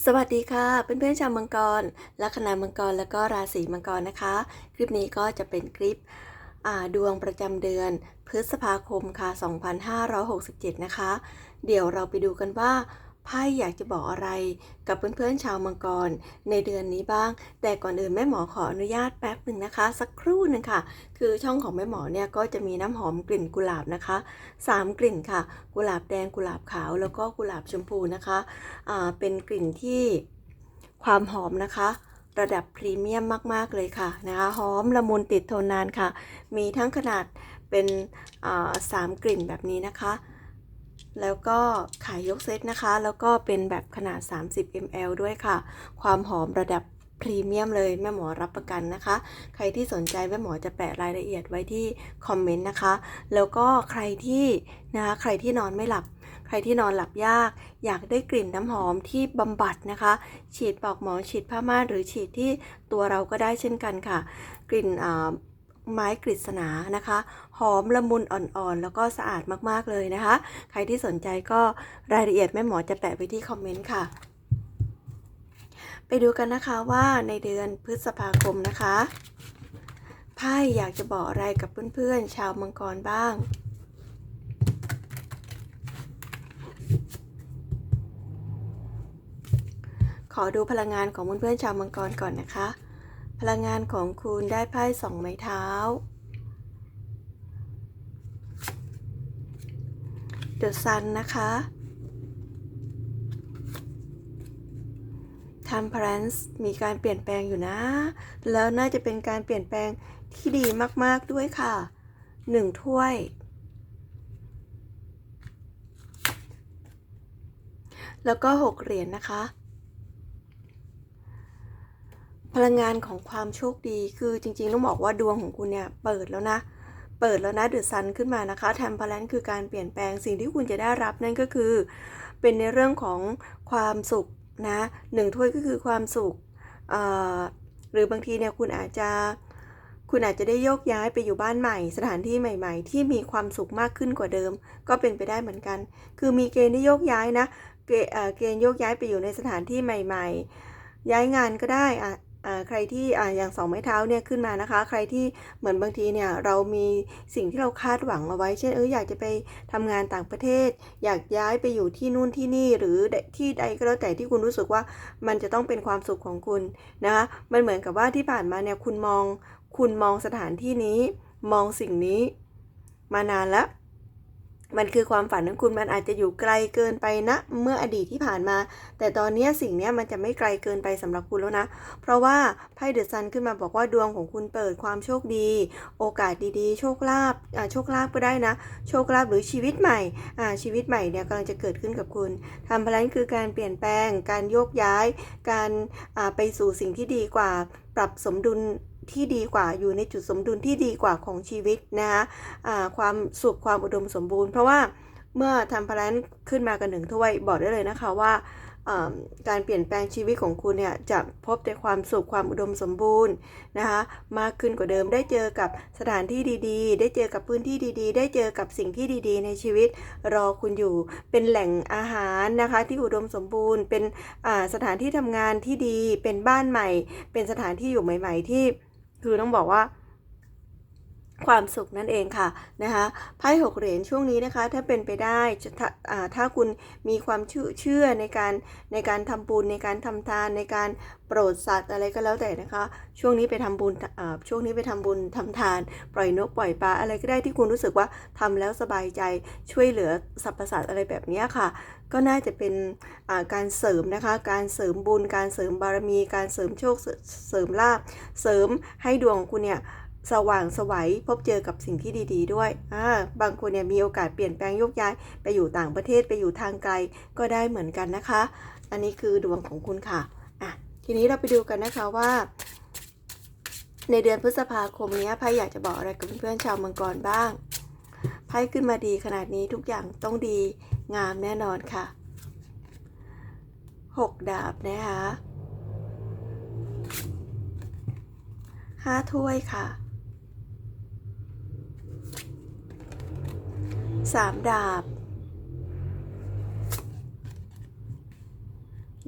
สวัสดีค่ะเพื่อนๆชาวมังกรลัคนามังกรแล้วก็ราศีมังกรนะคะ คลิปนี้ก็จะเป็นคลิปดวงประจำเดือน พฤษภาคมค่ะ 2567 นะคะ เดี๋ยวเราไปดูกันว่า ไพ่อยากจะบอกอะไรกับเพื่อนๆชาวมังกรในเดือนนี้บ้าง แต่ก่อนอื่นแม่หมอขออนุญาตแป๊บหนึ่งนะคะ สักครู่หนึ่งค่ะ คือช่องของแม่หมอเนี่ยก็จะมีน้ำหอมกลิ่นกุหลาบนะคะสามกลิ่นค่ะ กุหลาบแดงกุหลาบขาว แล้วก็กุหลาบชมพูนะคะอ่าเป็นกลิ่นที่ความหอมนะคะ ระดับพรีเมียมมากๆเลยค่ะนะคะหอมละมุนติดทนนานค่ะ มีทั้งขนาดเป็นสามกลิ่นแบบนี้นะคะ แล้วก็ขายยกเซตนะคะ แล้วก็เป็นแบบขนาด 30 ml ด้วยค่ะ ความหอมระดับพรีเมียมเลยแม่หมอรับประกันนะคะ ใครที่สนใจแม่หมอจะแปะรายละเอียดไว้ที่คอมเมนต์นะคะ แล้วก็ใครที่นะคะใครที่นอนไม่หลับ ใครที่นอนหลับยาก อยากได้กลิ่นน้ำหอมที่บำบัดนะคะ ฉีดปลอกหมอนฉีดผ้าม่านหรือฉีดที่ตัวเราก็ได้เช่นกันค่ะ กลิ่นอ่า ไม้กฤษณานะคะ หอมละมุนอ่อนๆ แล้วก็สะอาดมากๆเลยนะคะ ใครที่สนใจก็รายละเอียดแม่หมอจะแปะไว้ที่คอมเมนต์ค่ะ ไปดูกันนะคะว่าในเดือนพฤษภาคมนะคะไพ่อยากจะบอกอะไรกับเพื่อนๆ ชาวมังกรบ้างขอดูพลังงานของเพื่อนๆชาวมังกรก่อนนะคะ พลังงานของคุณได้ไพ่สองไม้เท้า The Sun นะคะ Temperance มีการเปลี่ยนแปลงอยู่นะ แล้วน่าจะเป็นการเปลี่ยนแปลงที่ดีมาก ๆ ด้วยค่ะหนึ่งถ้วย แล้วก็หกเหรียญนะคะ พลังงานของความโชคดีคือจริงๆ ต้องบอกว่าดวงของคุณเนี่ยเปิดแล้วนะ เปิดแล้วนะเดือดซันขึ้นมานะคะแทมเพลนคือการเปลี่ยนแปลงสิ่งที่คุณจะได้รับนั่นก็คือ เป็นในเรื่องของความสุขนะหนึ่งถ้วยก็คือความสุขหรือบางทีเนี่ยคุณอาจจะคุณอาจจะได้โยกย้ายไปอยู่บ้านใหม่ สถานที่ใหม่ ๆ ที่มีความสุขมากขึ้นกว่าเดิม ก็เป็นไปได้เหมือนกัน คือมีเกณฑ์ที่โยกย้ายนะเกณฑ์โยกย้ายไปอยู่ในสถานที่ใหม่ ๆ ย้ายงานก็ได้อะ ใครที่ออย่างสองไม้เท้าเนี่ยขึ้นมานะคะ ใครที่เหมือนบางทีเนี่ยเรามีสิ่งที่เราคาดหวังเอาไว้ เช่นเอออยากจะไปทำงานต่างประเทศ อยากย้ายไปอยู่ที่นู่นที่นี่หรือที่ใดก็แล้วแต่ที่คุณรู้สึกว่ามันจะต้องเป็นความสุขของคุณนะคะมันเหมือนกับว่าที่ผ่านมาเนี่ยคุณมอง คุณมองสถานที่นี้ มองสิ่งนี้ มานานแล้ว มันคือความฝันของคุณมันอาจจะอยู่ไกลเกินไปนะเมื่ออดีตที่ผ่านมา แต่ตอนนี้สิ่งนี้มันจะไม่ไกลเกินไปสำหรับคุณแล้วนะ เพราะว่าไพ่เดอะซันขึ้นมาบอกว่าดวงของคุณเปิดความโชคดี โอกาสดีๆ โชคลาภโชคลาภก็ได้นะ โชคลาภหรือชีวิตใหม่ชีวิตใหม่เนี่ยกำลังจะเกิดขึ้นกับคุณทำพลันคือการเปลี่ยนแปลง การโยกย้าย การไปสู่สิ่งที่ดีกว่า ปรับสมดุล ที่ดีกว่าอยู่ในจุดสมดุลที่ดีกว่าของชีวิตนะคะอ่าความสุขความอุดมสมบูรณ์ เพราะว่าเมื่อทำพลันขึ้นมากันหนึ่งถ้วยบอกได้เลยนะคะว่าการเปลี่ยนแปลงชีวิตของคุณเนี่ยจะพบแต่ความสุขความอุดมสมบูรณ์นะคะมากขึ้นกว่าเดิมได้เจอกับสถานที่ดีๆ ได้เจอกับพื้นที่ดีๆ ได้เจอกับสิ่งที่ดีๆ ในชีวิตรอคุณอยู่เป็นแหล่งอาหารนะคะที่อุดมสมบูรณ์ เป็นสถานที่ทำงานที่ดี เป็นบ้านใหม่ เป็นสถานที่อยู่ใหม่ ๆ ที่ คือต้องบอกว่า ความสุขนั่นเองค่ะนะคะไพ่หกเหรียญช่วงนี้นะคะ ถ้าเป็นไปได้ถ้าถ้าคุณมีความเชื่อในการในการทำบุญในการทำทานในการโปรดสัตว์อะไรก็แล้วแต่นะคะ ช่วงนี้ไปทำบุญช่วงนี้ไปทำบุญทำทาน ปล่อยนกปล่อยปลาอะไรก็ได้ที่คุณรู้สึกว่าทำแล้วสบายใจช่วยเหลือสรรพสัตว์อะไรแบบนี้ค่ะ ก็น่าจะเป็นการเสริมนะคะ การเสริมบุญ การเสริมบารมี การเสริมโชคเสริเสริมลาภเสริมให้ดวงของคุณเนี่ย สว่างไสวัยพบเจอกับสิ่งที่ดี ๆ ด้วย อ่า บางคนเนี่ยมีโอกาสเปลี่ยนแปลงยกย้ายไปอยู่ต่างประเทศไปอยู่ทางไกลก็ได้เหมือนกันนะคะ อันนี้คือดวงของคุณค่ะ อะ ทีนี้เราไปดูกันนะคะว่า ในเดือนพฤษภาคมนี้ไพ่อยากจะบอกอะไรกับเพื่อนๆชาวมังกรบ้าง ไพ่ขึ้นมาดีขนาดนี้ทุกอย่างต้องดีงามแน่นอนค่ะหกดาบนะคะห้าถ้วยค่ะ สามดาบ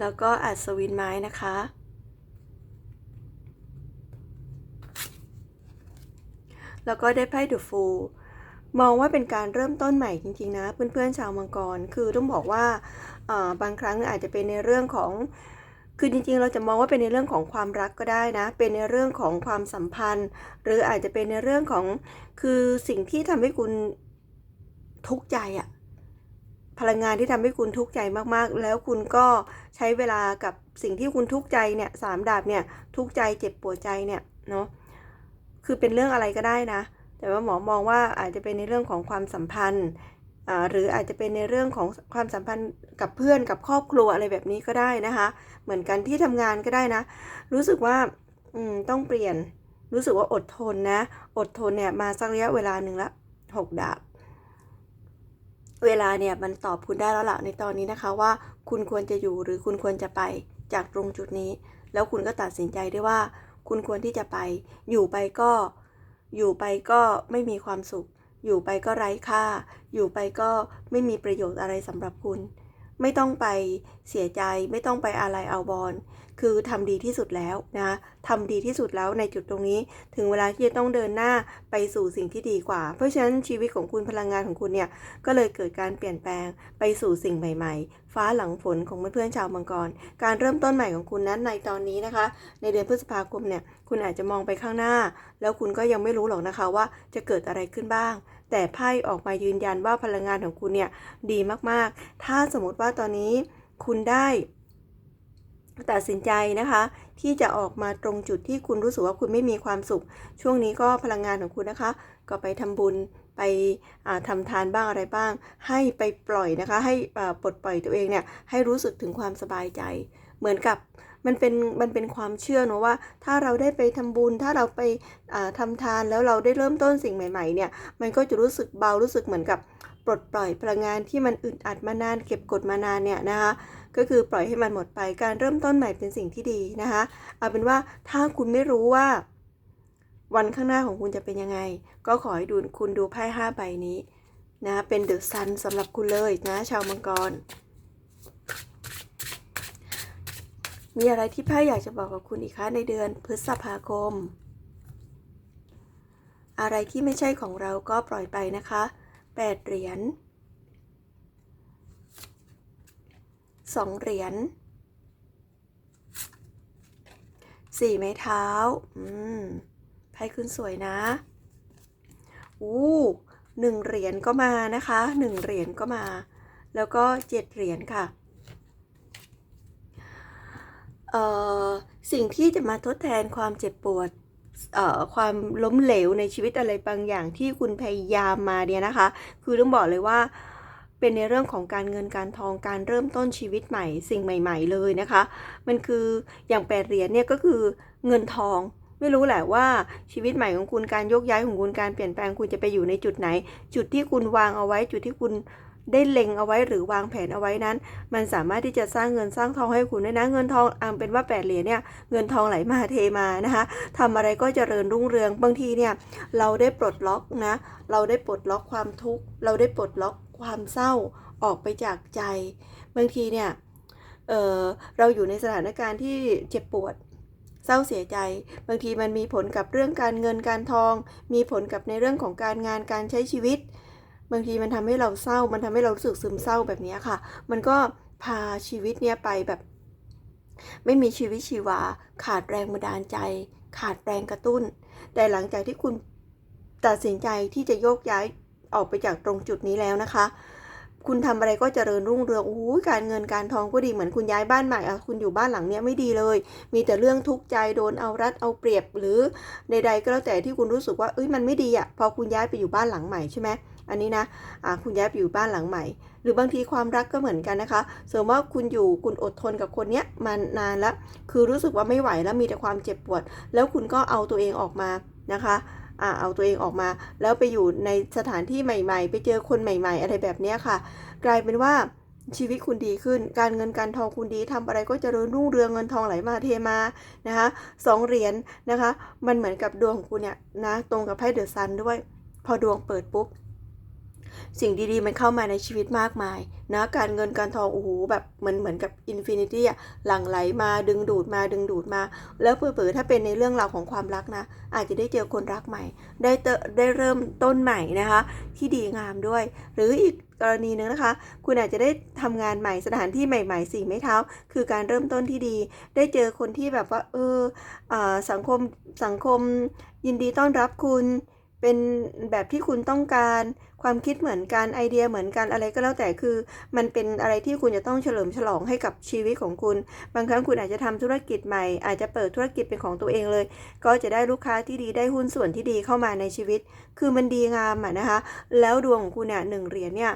แล้วก็อัศวินไม้นะคะ แล้วก็ได้ไพ่เดอะฟูลมองว่าเป็นการเริ่มต้นใหม่จริงๆนะ เพื่อนๆชาวมังกร คือต้องบอกว่าบางครั้งอาจจะเป็นในเรื่องของ คือจริงๆ เราจะมองว่าเป็นในเรื่องของความรักก็ได้นะ เป็นในเรื่องของความสัมพันธ์ หรืออาจจะเป็นในเรื่องของ คือสิ่งที่ทำให้คุณ ทุกข์ใจอะพลังงานที่ทำให้คุณทุกข์ใจมากๆ แล้วคุณก็ใช้เวลากับสิ่งที่คุณทุกข์ใจเนี่ยสามดาบเนี่ยทุกข์ใจเจ็บปวดใจเนี่ยเนาะคือเป็นเรื่องอะไรก็ได้นะ แต่ว่าหมอมองว่าอาจจะเป็นในเรื่องของความสัมพันธ์อ่าหรืออาจจะเป็นในเรื่องของความสัมพันธ์กับเพื่อนกับครอบครัวอะไรแบบนี้ก็ได้นะคะ เหมือนกันที่ทำงานก็ได้นะ รู้สึกว่าอืมต้องเปลี่ยนรู้สึกว่าอดทนนะ อดทนเนี่ยมาสักระยะเวลาหนึ่งละหกดาบ เวลาเนี่ยมันตอบคุณได้แล้วละในตอนนี้นะคะว่า คุณควรจะอยู่หรือคุณควรจะไปจากตรงจุดนี้ แล้วคุณก็ตัดสินใจได้ว่า คุณควรที่จะไป อยู่ไปก็ อยู่ไปก็ไม่มีความสุข อยู่ไปก็ไร้ค่า อยู่ไปก็ไม่มีประโยชน์อะไรสำหรับคุณ ไม่ต้องไปเสียใจ ไม่ต้องไปอะไรเอาบอล คือทำดีที่สุดแล้วนะทำดีที่สุดแล้วในจุดตรงนี้ ถึงเวลาที่จะต้องเดินหน้าไปสู่สิ่งที่ดีกว่า เพราะฉะนั้นชีวิตของคุณพลังงานของคุณเนี่ยก็เลยเกิดการเปลี่ยนแปลงไปสู่สิ่งใหม่ ๆ ฟ้าหลังฝนของเพื่อนๆชาวมังกร การเริ่มต้นใหม่ของคุณนั้นในตอนนี้นะคะ ในเดือนพฤษภาคมเนี่ยคุณอาจจะมองไปข้างหน้า แล้วคุณก็ยังไม่รู้หรอกนะคะว่าจะเกิดอะไรขึ้นบ้าง แต่ไพ่ออกมายืนยันว่าพลังงานของคุณเนี่ยดีมากๆ ถ้าสมมติว่าตอนนี้คุณได้ ตัดสินใจนะคะ ที่จะออกมาตรงจุดที่คุณรู้สึกว่าคุณไม่มีความสุข ช่วงนี้ก็พลังงานของคุณนะคะ ก็ไปทำบุญไปอ่าทำทานบ้างอะไรบ้าง ให้ไปปล่อยนะคะ ให้ปลดปล่อยตัวเองเนี่ยให้รู้สึกถึงความสบายใจ เหมือนกับมันเป็นมันเป็นความเชื่อเนอะว่า ถ้าเราได้ไปทำบุญ ถ้าเราไปอ่าทำทานแล้วเราได้เริ่มต้นสิ่งใหม่ๆเนี่ยมันก็จะรู้สึกเบารู้สึกเหมือนกับปลดปล่อยพลังงานที่มันอึดอัดมานาน เก็บกดมานานเนี่ยนะคะ ก็คือปล่อยให้มันหมดไปการเริ่มต้นใหม่เป็นสิ่งที่ดีนะคะเอาเป็นว่าถ้าคุณไม่รู้ว่า วันข้างหน้าของคุณจะเป็นยังไง ก็ขอให้ดูคุณดูไพ่ห้าใบนี้นะเป็นเดอะซันสำหรับคุณเลยนะชาวมังกร มีอะไรที่ไพ่อยากจะบอกกับคุณอีกคะในเดือนพฤษภาคม อะไรที่ไม่ใช่ของเราก็ปล่อยไปนะคะแปดเหรียญ สองเหรียญสี่ไม้เท้า อืมไพ่ขึ้นสวยนะ อู้หนึ่งเหรียญก็มานะคะหนึ่งเหรียญก็มา แล้วก็เจ็ดเหรียญค่ะ เอ่อ สิ่งที่จะมาทดแทนความเจ็บปวด เอ่อ ความล้มเหลวในชีวิตอะไรบางอย่างที่คุณพยายามมาเนี่ยนะคะ คือต้องบอกเลยว่า เป็นในเรื่องของการเงินการทองการเริ่มต้นชีวิตใหม่ สิ่งใหม่ ๆ เลยนะคะ มันคืออย่างแปดเหรียญเนี่ยก็คือเงินทองไม่รู้แหละว่าชีวิตใหม่ของคุณการยกย้ายของคุณการเปลี่ยนแปลงคุณจะไปอยู่ในจุดไหน จุดที่คุณวางเอาไว้ จุดที่คุณได้เล็งเอาไว้หรือวางแผนเอาไว้นั้น มันสามารถที่จะสร้างเงินสร้างทองให้คุณได้นะ เงินทองอ่าเป็นว่าแปดเหรียญเนี่ยเงินทองไหลมาเทมานะคะทำอะไรก็เจริญรุ่งเรืองบางทีเนี่ยเราได้ปลดล็อกนะเราได้ปลดล็อกความทุกข์เราได้ปลดล็อก ความเศร้าออกไปจากใจ บางทีเนี่ยเเราอยู่ในสถานการณ์ที่เจ็บปวด เศร้าเสียใจ บางทีมันมีผลกับเรื่องการเงินการทอง มีผลกับในเรื่องของการงานการใช้ชีวิต บางทีมันทำให้เราเศร้า มันทำให้เรารู้สึกซึมเศร้าแบบนี้ค่ะ มันก็พาชีวิตเนี่ยไปแบบ ไม่มีชีวิตชีวา ขาดแรงบันดาลใจ ขาดแรงกระตุ้น แต่หลังจากที่คุณตัดสินใจที่จะโยกย้าย ออกไปจากตรงจุดนี้แล้วนะคะ คุณทำอะไรก็เจริญรุ่งเรืองโอ้โหการเงินการทองก็ดีเหมือนคุณย้ายบ้านใหม่อะคุณอยู่บ้านหลังเนี้ยไม่ดีเลย มีแต่เรื่องทุกข์ใจโดนเอารัดเอาเปรียบหรือใด ๆ ก็แล้วแต่ที่คุณรู้สึกว่าเอ้ยมันไม่ดีอะพอคุณย้ายไปอยู่บ้านหลังใหม่ใช่ไหมอันนี้นะอ่าคุณย้ายไปอยู่บ้านหลังใหม่ หรือบางทีความรักก็เหมือนกันนะคะสมมติว่าคุณอยู่คุณอดทนกับคนเนี้ยมานานแล้ว คือรู้สึกว่าไม่ไหวแล้วมีแต่ความเจ็บปวด แล้วคุณก็เอาตัวเองออกมานะคะ อ่าเอาตัวเองออกมา แล้วไปอยู่ในสถานที่ใหม่ ๆ ไปเจอคนใหม่ ๆ อะไรแบบนี้ค่ะ กลายเป็นว่าชีวิตคุณดีขึ้น การเงินการทองคุณดีทำอะไรก็เจริญรุ่งเรืองเงินทองไหลมาเทมานะคะสองเหรียญนะคะ มันเหมือนกับดวงของคุณเนี่ยนะตรงกับไพ่เดอะซันด้วย พอดวงเปิดปุ๊บ สิ่งดีๆ มันเข้ามาในชีวิตมากมายนะการเงินการทองโอ้โหแบบเหมือนเหมือนกับอินฟินิตี้อะหลั่งไหลมาดึงดูดมาดึงดูดมา แล้วเผลอๆถ้าเป็นในเรื่องราวของความรักนะ อาจจะได้เจอคนรักใหม่ ได้เตได้เริ่มต้นใหม่นะคะ ที่ดีงามด้วย หรืออีกกรณีหนึ่งนะคะ คุณอาจจะได้ทำงานใหม่สถานที่ใหม่ๆสิ่งไม่เท้า คือการเริ่มต้นที่ดี ได้เจอคนที่แบบว่าเอออสังคมสังคมยินดีต้อนรับคุณ เป็นแบบที่คุณต้องการความคิดเหมือนกันไอเดียเหมือนกันอะไรก็แล้วแต่คือ มันเป็นอะไรที่คุณจะต้องเฉลิมฉลองให้กับชีวิตของคุณ บางครั้งคุณอาจจะทำธุรกิจใหม่ อาจจะเปิดธุรกิจเป็นของตัวเองเลย ก็จะได้ลูกค้าที่ดีได้หุ้นส่วนที่ดีเข้ามาในชีวิต คือมันดีงามอะนะคะ แล้วดวงของคุณเนี่ยหนึ่งเหรียญเนี่ย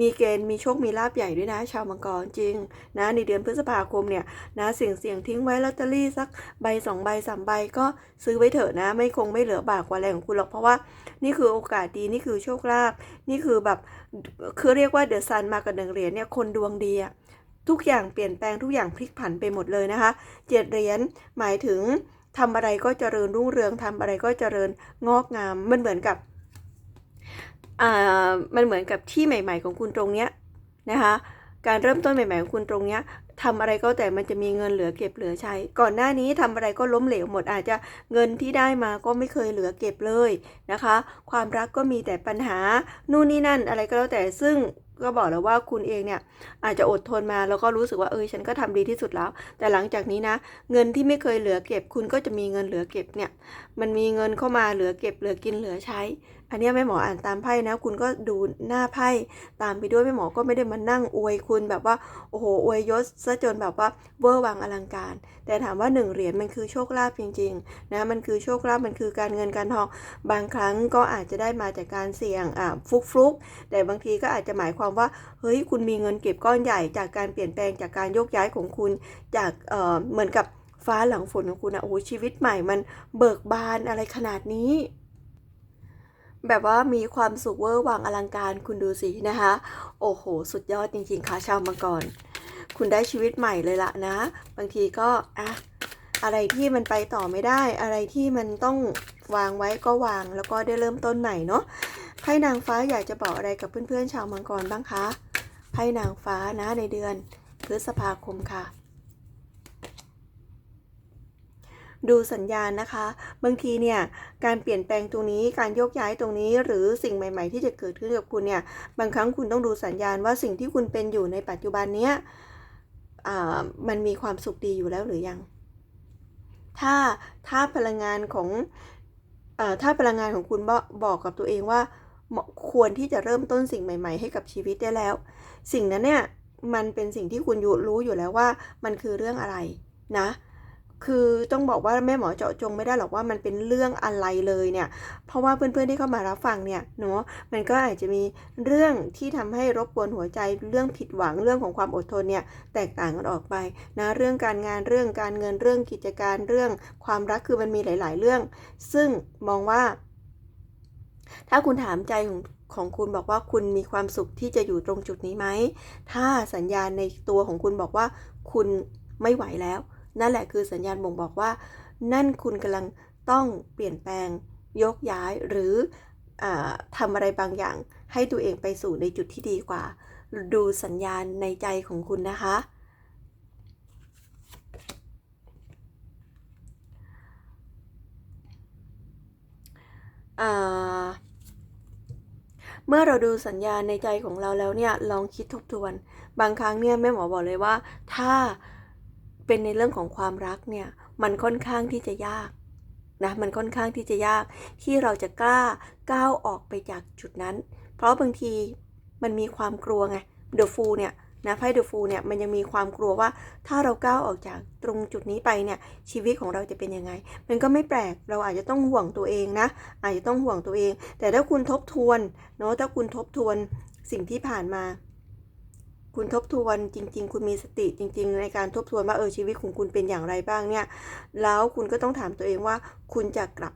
มีเกณฑ์มีโชคมีลาบใหญ่ด้วยนะ ชาวมังกรจริงนะในเดือนพฤษภาคมเนี่ยนะเสี่ยงเสี่ยงทิ้งไว้ลอตเตอรี่สักใบสองใบสามใบก็ซื้อไว้เถอะนะ ไม่คงไม่เหลือบากกว่าแรงของคุณหรอกเพราะว่านี่คือโอกาสดีนี่คือโชคลาภนี่คือแบบคือเรียกว่าเดอะซันมากับหนึ่งเหรียญเนี่ยคนดวงดีอะทุกอย่างเปลี่ยนแปลงทุกอย่างพลิกผันไปหมดเลยนะคะเจ็ดเหรียญหมายถึงทำอะไรก็เจริญรุ่งเรืองทำอะไรก็เจริญงอกงามมันเหมือนกับ มันเหมือนกับที่ใหม่ ๆ ของคุณตรงเนี้ยนะคะการเริ่มต้นใหม่ ๆ ของคุณตรงเนี้ยทำอะไรก็แต่มันจะมีเงินเหลือเก็บเหลือใช้ ก่อนหน้านี้ทำอะไรก็ล้มเหลวหมดอาจจะเงินที่ได้มาก็ไม่เคยเหลือเก็บเลยนะคะ ความรักก็มีแต่ปัญหานู่นนี่นั่นอะไรก็แล้วแต่ซึ่งก็บอกแล้วว่าคุณเองเนี่ยอาจจะอดทนมาแล้วก็รู้สึกว่าเออฉันก็ทำดีที่สุดแล้ว แต่หลังจากนี้นะ เงินที่ไม่เคยเหลือเก็บ คุณก็จะมีเงินเหลือเก็บเนี่ยมันมีเงินเข้ามาเหลือเก็บเหลือกินเหลือใช้ อันนี้แม่หมออ่านตามไพ่นะ คุณก็ดูหน้าไพ่ตามไปด้วยแม่หมอก็ไม่ได้มานั่งอวยคุณแบบว่าโอ้โหอวยยศซะจนแบบว่าเวอร์วังอลังการ แต่ถามว่าหนึ่งเหรียญมันคือโชคลาภจริงๆนะมันคือโชคลาภมันคือการเงินการทองบางครั้งก็อาจจะได้มาจากการเสี่ยงอ่าฟุกฟุกแต่บางทีก็อาจจะหมายความว่าเฮ้ยคุณมีเงินเก็บก้อนใหญ่จากการเปลี่ยนแปลงจากการโยกย้ายของคุณจากเอ่อเหมือนกับฟ้าหลังฝนของคุณนะโอ้ชีวิตใหม่มันเบิกบานอะไรขนาดนี้ แบบว่ามีความสุขเวอร์วังอลังการคุณดูสินะคะ โอ้โห สุดยอดจริงๆค่ะชาวมังกร คุณได้ชีวิตใหม่เลยละนะ บางทีก็อะอะไรที่มันไปต่อไม่ได้ อะไรที่มันต้องวางไว้ก็วางแล้วก็ได้เริ่มต้นใหม่เนาะไพ่นางฟ้าอยากจะบอกอะไรกับเพื่อนๆชาวมังกรบ้างคะไพ่นางฟ้านะในเดือนพฤษภาคมค่ะ ดูสัญญาณนะคะ บางทีเนี่ยการเปลี่ยนแปลงตรงนี้การโยกย้ายตรงนี้ หรือสิ่งใหม่ ๆ ที่จะเกิดขึ้นกับคุณเนี่ยบางครั้งคุณต้องดูสัญญาณว่าสิ่งที่คุณเป็นอยู่ในปัจจุบันเนี้ยมันมีความสุขดีอยู่แล้วหรือยัง ถ้าถ้าพลังงานของอถ้าพลังงานของคุณบอกบอกกับตัวเองว่าควรที่จะเริ่มต้นสิ่งใหม่ๆ ให้กับชีวิตได้แล้ว สิ่งนั้นเนี่ยมันเป็นสิ่งที่คุณรู้อยู่แล้วว่ามันคือเรื่องอะไรนะ คือต้องบอกว่าแม่หมอเจาะจงไม่ได้หรอกว่ามันเป็นเรื่องอะไรเลยเนี่ย เพราะว่าเพื่อนๆที่เข้ามารับฟังเนี่ยเนาะมันก็อาจจะมีเรื่องที่ทำให้รบกวนหัวใจเรื่องผิดหวังเรื่องของความอดทนเนี่ยแตกต่างกันออกไปนะเรื่องการงานเรื่องการเงินเรื่องกิจการเรื่องความรักคือมันมีหลาย ๆ เรื่อง ซึ่งมองว่า ถ้าคุณถามใจของของคุณบอกว่าคุณมีความสุขที่จะอยู่ตรงจุดนี้ไหม ถ้าสัญญาณในตัวของคุณบอกว่าคุณไม่ไหวแล้ว นั่นแหละคือสัญญาณบ่งบอกว่า นั่นคุณกำลังต้องเปลี่ยนแปลงยกย้ายหรืออทำอะไรบางอย่าง ให้ตัวเองไปสู่ในจุดที่ดีกว่า ดูสัญญาณในใจของคุณนะคะ เมื่อเราดูสัญญาณในใจของเราแล้วเนี่ย ลองคิดทบทวน บางครั้งเนี่ยแม่หมอบอกเลยว่า ถ้า เป็นในเรื่องของความรักเนี่ยมันค่อนข้างที่จะยากนะมันค่อนข้างที่จะยากที่เราจะกล้าก้าวออกไปจากจุดนั้น เพราะบางทีมันมีความกลัวไงเดอะฟูเนี่ยนะไพ่เดอะฟูเนี่ยมันยังมีความกลัวว่าถ้าเราก้าวออกจากตรงจุดนี้ไปเนี่ยชีวิตของเราจะเป็นยังไง มันก็ไม่แปลกเราอาจจะต้องห่วงตัวเองนะ อาจจะต้องห่วงตัวเอง แต่ถ้าคุณทบทวนเนาะถ้าคุณทบทวนสิ่งที่ผ่านมา คุณทบทวนจริง ๆ คุณมีสติจริง ๆ ในการทบทวนว่าเออชีวิตของคุณเป็นอย่างไรบ้างเนี่ย แล้วคุณก็ต้องถามตัวเองว่า คุณจะกลับ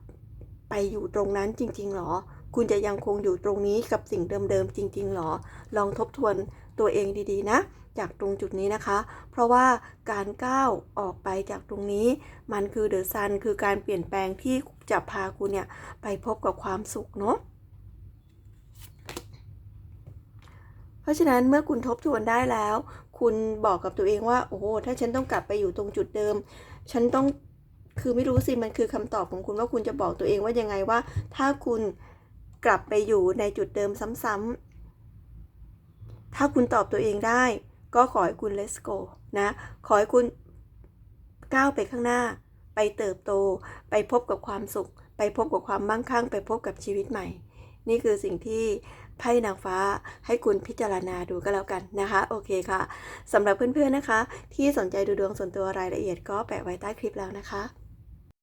ไปอยู่ตรงนั้นจริง ๆหรอ คุณจะยังคงอยู่ตรงนี้กับสิ่งเดิมๆจริง ๆหรอ ลองทบทวนตัวเองดีๆ นะ จากตรงจุดนี้นะคะ เพราะว่าการก้าวออกไปจากตรงนี้ มันคือเดอะซันคือการเปลี่ยนแปลงที่จะพาคุณเนี่ยไปพบกับความสุขเนาะ เพราะฉะนั้นเมื่อคุณทบทวนได้แล้ว คุณบอกกับตัวเองว่า โอ้โหถ้าฉันต้องกลับไปอยู่ตรงจุดเดิม ฉันต้องคือไม่รู้สิมันคือคำตอบของคุณว่าคุณจะบอกตัวเองว่ายังไงว่า ถ้าคุณกลับไปอยู่ในจุดเดิมซ้ำๆถ้าคุณตอบตัวเองได้ ก็ขอให้คุณ let's go นะ ขอให้คุณก้าวไปข้างหน้า ไปเติบโต ไปพบกับความสุข ไปพบกับความมั่งคั่ง ไปพบกับชีวิตใหม่ นี่คือสิ่งที่ ไพ่นางฟ้าให้คุณพิจารณาดูก็แล้วกันนะคะ โอเคค่ะสำหรับเพื่อนๆนะคะ ที่สนใจดูดวงส่วนตัวรายละเอียดก็แปะไว้ใต้คลิปแล้วนะคะ